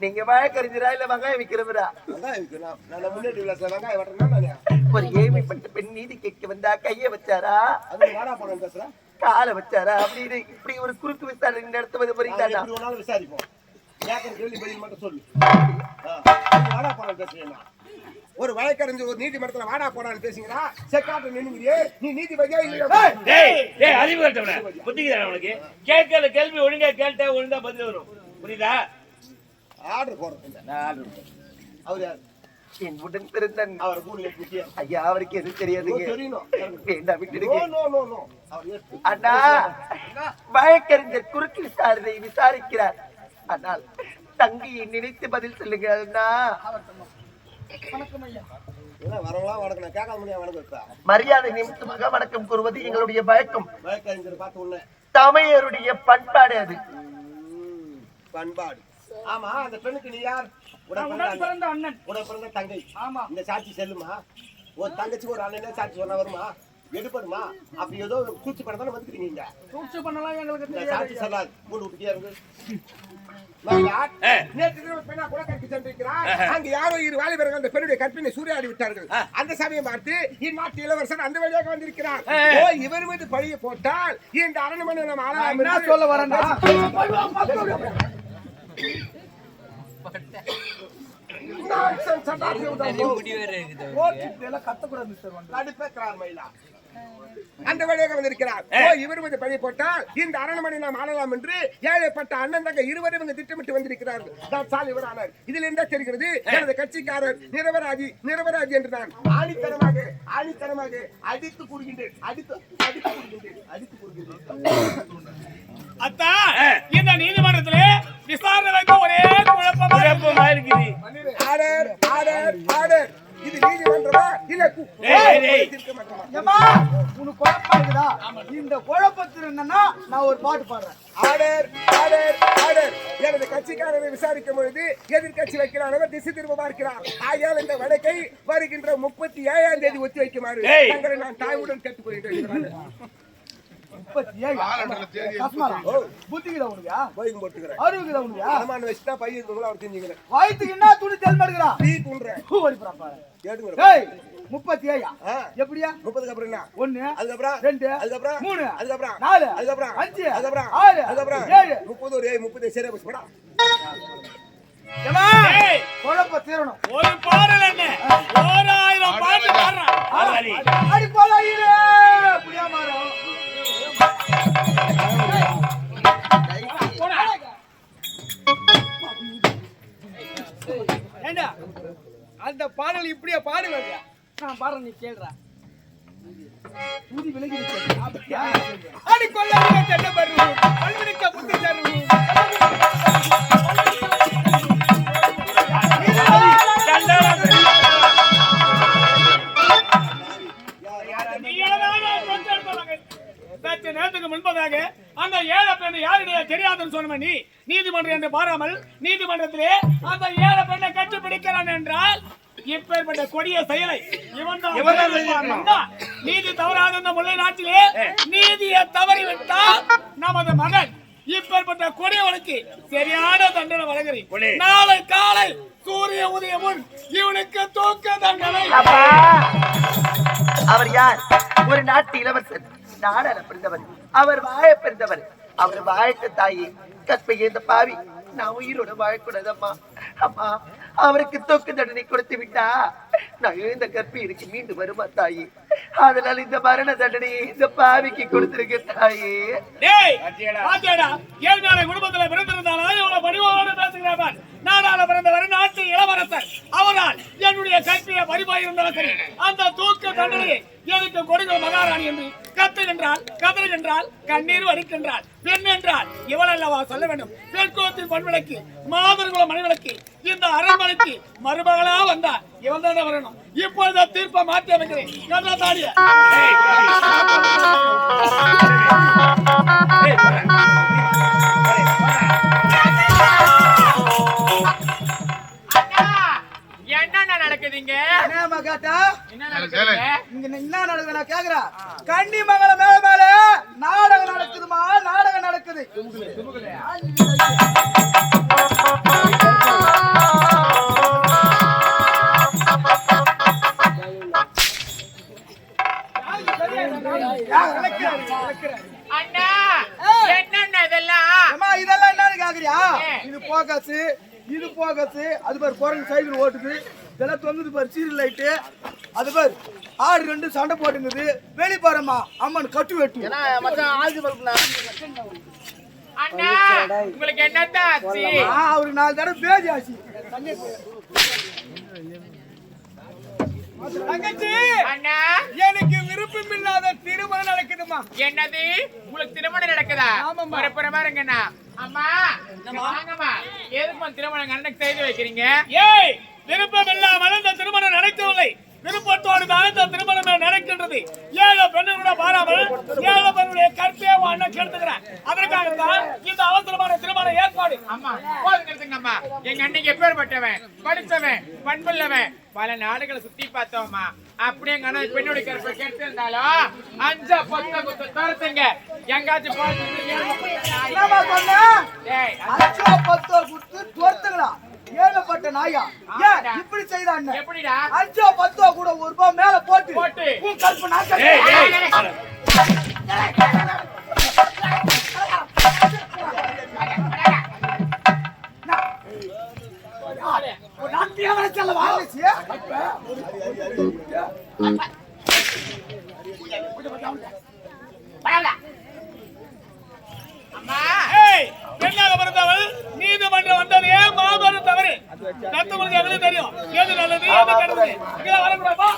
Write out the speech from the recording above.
நீங்க வழக்கறிஞரா இல்ல வெங்காயம் விக்கிறவரா? வெங்காயம் விற்கணும் நான் முன்னாடி விளாட்டுல வெங்காயம் வெட்டணும் நான் ஒரு ஏழ்மைப்பட்ட பெண் நீதி கேட்க வந்தா கைய வச்சாரா? அது வாடா போறேன் பேசுறேன் காலை வச்சாரா? அப்படின்னு இப்படி ஒரு குறுக்கு விசாரணை நடத்துவது புரியுதாடா எப்படி வேணாலும் விசாரிப்போம். கேட்கற கேள்வி பதில் மட்டும் சொல்லு. ஆ, நீ வாடா போறான்னு பேசுறீங்களா ஒரு வழக்கறிஞர் ஒரு நீதிமன்றத்துல வாடா போடான்னு பேசுகிறா செக்காட்ட நின்னுங்கிறியே நீ நீதிபதியா இல்லையா? டேய் டேய் அறிவு கட்டவன. புத்திக்குதா உனக்கு கேட்கல கேள்வி ஒழுங்கா கேட்டா ஒழுங்கா பதில் வரும். புரியுதா? ஆர்டர் போடுறது நான் ஆள் இருக்கேன். அவர் யார்? என் உடன் பிறந்தன். அவர் குட்டியா ஐயா அவருக்கு எது தெரியாதுங்க. வேண்டாம் விட்டுடுங்க. அண்ணா வழக்கறிஞர் குறுக்கு விசாரணை விசாரிக்கிறார். ஆனால் தங்கியை நினைத்து பதில் சொல்லுங்க அண்ணா. வணக்கம் வைப்பா மரியாதை நிமித்தமாக வணக்கம் கூறுவது எங்களுடைய வழக்கம். தமிழருடைய பண்பாடு அது. பண்பாடு. ஆமா அந்த பெண்ணுக்கு நீ யார்? உடன் பிறந்த அண்ணன். உடன் பிறந்த தங்கை. ஆமா. இந்த சாட்சி செல்லுமா? ஒரு தங்கச்சி ஒரு அண்ணனே சாட்சி சொன்னா வருமா? எடுப்படுமா? அப்படி ஏதோ ஒரு சூழ்ச்சி பண்ண தானே வந்துக்கிறீங்க சூழ்ச்சி பண்ணலாம் எங்களுக்கு இந்த சாட்சி செல்லாது. மூணு விட்டுட்டே இருக்கு. அங்கு யாரோ இரு வாலிபர்கள் அந்த பெண்ணுடைய கற்பினை சூறையாடி விட்டார்கள். அந்த சமயம் பார்த்து இந்நாட்டு இளவரசர் அந்த வழியாக வந்திருக்கிறார் ஓ இவர் மீது பழிய போட்டால் இந்த அரண்மனை நம்ம சொல்ல வரேன்னா? அந்த வழியாக வந்திருக்கிறார். இவர் மீது பழி போட்டால் இந்த அரண்மனை நாம் ஆளலாம் என்று ஏழைப்பட்ட அண்ணன் தங்க இருவரும் இங்கு திட்டமிட்டு வந்திருக்கிறார்கள். நான் சால் இவர் ஆனார் இதில் என்ன தெரிகிறது? எனது கட்சிக்காரர் நிரபராதி நிரபராதி என்று நான் ஆணித்தனமாக ஆணித்தனமாக அடித்து கூறுகின்றேன். அடித்து அடித்து கூறுகின்றேன். அடித்து கூறுகின்றேன். அத்தா இந்த நீதிமன்றத்திலே விசாரணை வைக்க ஒரே குழப்பமா இருக்குது ஆர்டர் ஆர்டர் ஆர்டர் இது நீதிமன்றமா இல்ல உனக்கு குழப்பம் இருக்குதா இந்த குழப்பத்தில் என்னன்னா நான் ஒரு பாட்டு பாடுறேன் ஆர்டர் ஆர்டர் ஆர்டர் எனது கட்சிக்காரரை விசாரிக்கும் பொழுது எதிர்கட்சி வைக்கிறானவர் திசை திரும்ப பார்க்கிறார் ஆகையால் இந்த வழக்கை வருகின்ற முப்பத்தி ஏழாம் தேதி ஒத்தி வைக்குமாறு. தங்களை நான் தாயுடன் கேட்டுக்கொள்கிறேன் முப்பத்தி ஏழு. கஸ்மாரா புத்திக்குதா உனக்கு போய்க்கும் போட்டுக்கிறேன். உனக்கு வச்சுட்டா பையன் அவர் செஞ்சுக்கிறேன் வயிற்றுக்கு என்ன துணி தெல்மெடுக்கிறா டீ குன்றேன் பூ வலிப்புறான் பாரு. கேட்டுக்கிறேன் டேய் முப்பத்தி ஏழா. எப்படியா? முப்பதுக்கு அப்புறம் என்ன? ஒண்ணு அதுக்கப்புறம்? ரெண்டு அதுக்கப்புறம்? மூணு அதுக்கப்புறம்? நாலு அதுக்கப்புறம்? அஞ்சு அதுக்கப்புறம்? ஆறு அதுக்கப்புறம்? ஏழு. முப்பது ஒரு ஏழு முப்பது சரியா போச்சு. போடா. குழப்பம் தீரணும். ஒரு பாடல் என்ன? ஓராயிரம் பாட்டு பாடுறான். அடி போலாயிரே ஏண்டா அந்த பாடல் இப்படியே பாடுவாங்க நான் பாடுறேன் நீ கேள்றா துதி விலகி இருக்கு. அப்படியா? அடி கொள்ளாதீங்க தென்னை மரம். பல்வினிக்க புத்து தரும். நேரத்துக்கு முன்பதாக அந்த ஏழை பெண்ணு யாருடைய தெரியாதுன்னு சொன்ன நீ நீதிமன்றம் என்று பாராமல் நீதிமன்றத்திலே அந்த ஏழை பெண்ணை கற்றுப்பிடிக்கிறான் என்றால் இப்பேற்பட்ட கொடிய செயலை. நீதி தவறாத இந்த முல்லை நாட்டிலே நீதியை தவறிவிட்டால் நமது மகன் இப்பேற்பட்ட கொடியவனுக்கு சரியான தண்டனை கொடு. வழங்குறேன் நாளை காலை சூரிய உதயம் முன் இவனுக்கு தூக்க தண்டனை. அவர் யார்? ஒரு நாட்டு இளவரசர் நாடாள பிறந்தவர். அவர் வாழ பிறந்தவர். அவர் வாழத்த தாயே. கற்பை இந்த பாவி நான் உயிரோட வாழக்கூடாதம்மா. அம்மா அம்மா அவருக்கு தொக்கு தண்டனை கொடுத்து விட்டா நான் எழுந்த கற்பி இருக்கு மீண்டு வருமா தாயி? அதனால இந்த மரண தண்டனையை இந்த பாவிக்கு கொடுத்திருக்க தாயே. டேய் குடும்பத்துல பிறந்திருந்தாலும் இவ்வளவு பிறந்தவர் நாட்டு இளவரசர். அவரால் என்னுடைய கல்வியை பறிபாயிருந்தாலும் சரி அந்த தூக்க தண்டனையை எனக்கு கொடுங்க மகாராணி என்று கத்துகின்றாள் கதறுகின்றாள் கண்ணீர் வடிக்கின்றாள் பெண் என்றால் இவள் அல்லவா சொல்ல வேண்டும். பெண் குலத்தின் பண்புகளுக்கு மாதர்குல மனிதனுக்கு இந்த அரண்மனைக்கு மருமகளா வந்தார். இவன் தானே வரணும். இப்பொழுது தீர்ப்பை மாற்றி அமைக்கிறேன். என்னமா கேட்டா என்ன நடக்குது? நான் கேக்குறேன். மேல மேல நாடகம் நடக்குதுமா? நாடகம் நடக்குது. அண்ணா என்னென்ன இதெல்லாம்? இதெல்லாம் என்னன்னு இது போகாசு இது போகாசு. அது மாதிரி குரங்கு சைக்கிள் ஓட்டுது. இதெல்லாம் தொங்குது பாரு சீரியல் லைட்டு. அது பேர் ஆடு ரெண்டு சண்டை போட்டுங்குது. வெளி பாருமா அம்மன் கட்டு வெட்டு. அண்ணா உங்களுக்கு ஆ, அவருக்கு நாலு தடவை பேதி ஆச்சு. தங்கச்சி! அண்ணா. எனக்கு விருப்பம் இல்லாத திருமணம் நடக்குதுமா என்னது? உங்களுக்கு திருமணம் நடக்குதா? ஆமாம்மா. ஒரு புறமா இருங்கண்ணா. அம்மா வாங்கம்மா. எதுக்கு திருமணம் அண்ணனுக்கு செய்து வைக்கிறீங்க? ஏய் விருப்பம் இல்லாமல் இந்த திருமணம் நடக்கவில்லை. விருப்பத்தோடு தான் இந்த திருமணம் நடக்கின்றது. ஏழை பெண்ணுகூட பாராமல் ஏழை பெண்ணுடைய கற்பே அண்ணன் கெடுத்துக்கிறேன் அதற்காகத்தான் இந்த அவசரமான திருமண ஏற்பாடு. அம்மா போதுங்க இருந்துங்கம்மா எங்க அன்னைக்கு எப்பேற்பட்டவன்? படிச்சவன் பண்புள்ளவன். பல நாடுகளை சுத்தி பார்த்தோம்மா அப்படியே எங்க அண்ணன் பெண்ணுடைய கருப்பை கெடுத்து இருந்தாலும் அஞ்ச பத்த குத்த துரத்துங்க. எங்காச்சும் என்னம்மா சொன்ன ஏய் அச்சோ பத்தோ கொடுத்து துரத்துங்களா ஏகப்பட்ட நாயா? ஏன் இப்படி செய்தான் எப்படிடா? அஞ்சோ பத்தோ கூட ஒரு ரூபாய் மேல போட்டு போட்டு. உன் கல்பனா ஏய் கத்தவங்களுக்கு எங்களுக்கு தெரியும்? எது நல்லது எது கெட்டது இங்கே வரக்கூடாதா?